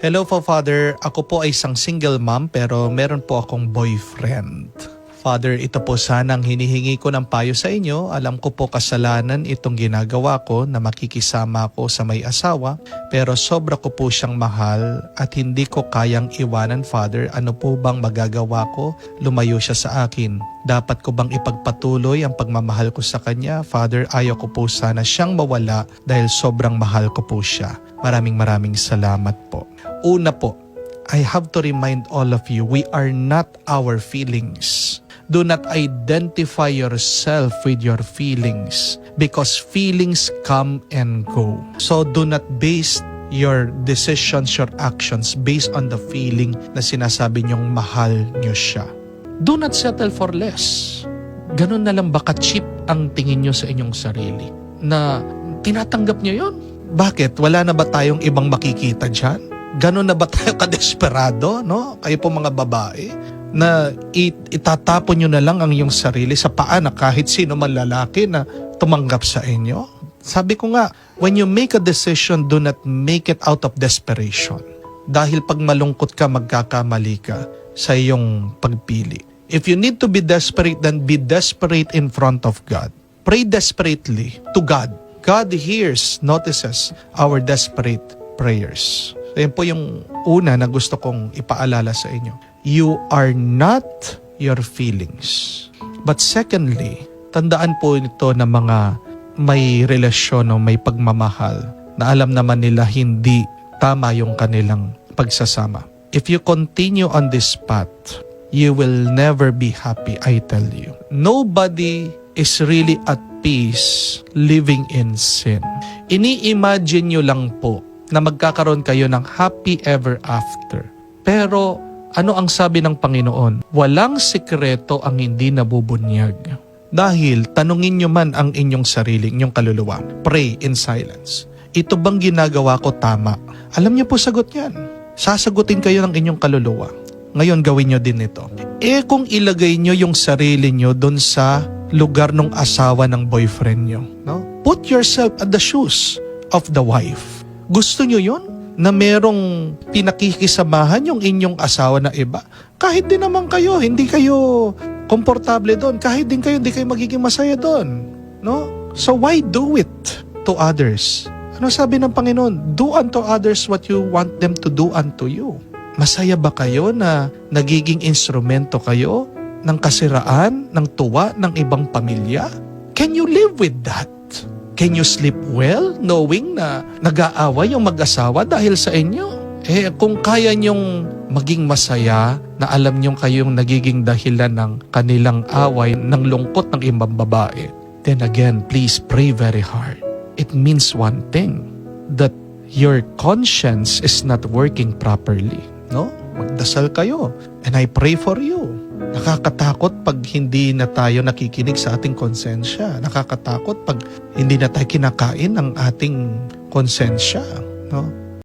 Hello po, Father. Ako po ay isang single mom pero meron po akong boyfriend. Father, ito po sanang hinihingi ko ng payo sa inyo. Alam ko po kasalanan itong ginagawa ko na makikisama ko sa may asawa pero sobra ko po siyang mahal at hindi ko kayang iwanan, Father. Ano po bang magagawa ko? Lumayo siya sa akin. Dapat ko bang ipagpatuloy ang pagmamahal ko sa kanya? Father, ayaw ko po sana siyang mawala dahil sobrang mahal ko po siya. Maraming maraming salamat po. Una po, I have to remind all of you, we are not our feelings. Do not identify yourself with your feelings because feelings come and go. So do not base your decisions, your actions based on the feeling na sinasabi niyong mahal niyo siya. Do not settle for less. Ganun na lang baka cheap ang tingin niyo sa inyong sarili na tinatanggap niyo yon. Bakit? Wala na ba tayong ibang makikita dyan? Ganon na ba tayo kadesperado, no? Kayo po mga babae, na it- itatapon nyo na lang ang iyong sarili sa paa na kahit sino man lalaki na tumanggap sa inyo? Sabi ko nga, when you make a decision, do not make it out of desperation. Dahil pag malungkot ka, magkakamali ka sa iyong pagpili. If you need to be desperate, then be desperate in front of God. Pray desperately to God. God hears, notices our desperate prayers. Ayan po yung una na gusto kong ipaalala sa inyo. You are not your feelings. But secondly, tandaan po ito na mga may relasyon o may pagmamahal na alam naman nila hindi tama yung kanilang pagsasama. If you continue on this path, you will never be happy, I tell you. Nobody is really at peace living in sin. Ini-imagine nyo lang po na magkakaroon kayo ng happy ever after. Pero ano ang sabi ng Panginoon? Walang sikreto ang hindi nabubunyag. Dahil tanungin nyo man ang inyong sarili, inyong kaluluwa. Pray in silence. Ito bang ginagawa ko tama? Alam niyo po sagot yan. Sasagutin kayo ng inyong kaluluwa. Ngayon gawin nyo din ito. Eh kung ilagay nyo yung sarili nyo doon sa lugar ng asawa ng boyfriend nyo. No? Put yourself at the shoes of the wife. Gusto nyo yun? Na merong pinakikisamahan yung inyong asawa na iba? Kahit din naman kayo, hindi kayo komportable doon. Kahit din kayo, hindi kayo magiging masaya doon. No? So why do it to others? Ano sabi ng Panginoon? Do unto others what you want them to do unto you. Masaya ba kayo na nagiging instrumento kayo ng kasiraan, ng tuwa ng ibang pamilya? Can you live with that? Can you sleep well knowing na nag-aaway yung mag-asawa dahil sa inyo? Eh kung kaya niyong maging masaya na alam niyong kayong nagiging dahilan ng kanilang away, ng lungkot ng ibang babae, then again, please pray very hard. It means one thing, that your conscience is not working properly. No? Magdasal kayo. And I pray for you. Nakakatakot pag hindi na tayo nakikinig sa ating konsensya. Nakakatakot pag hindi na tayo kinakain ng ating konsensya. No?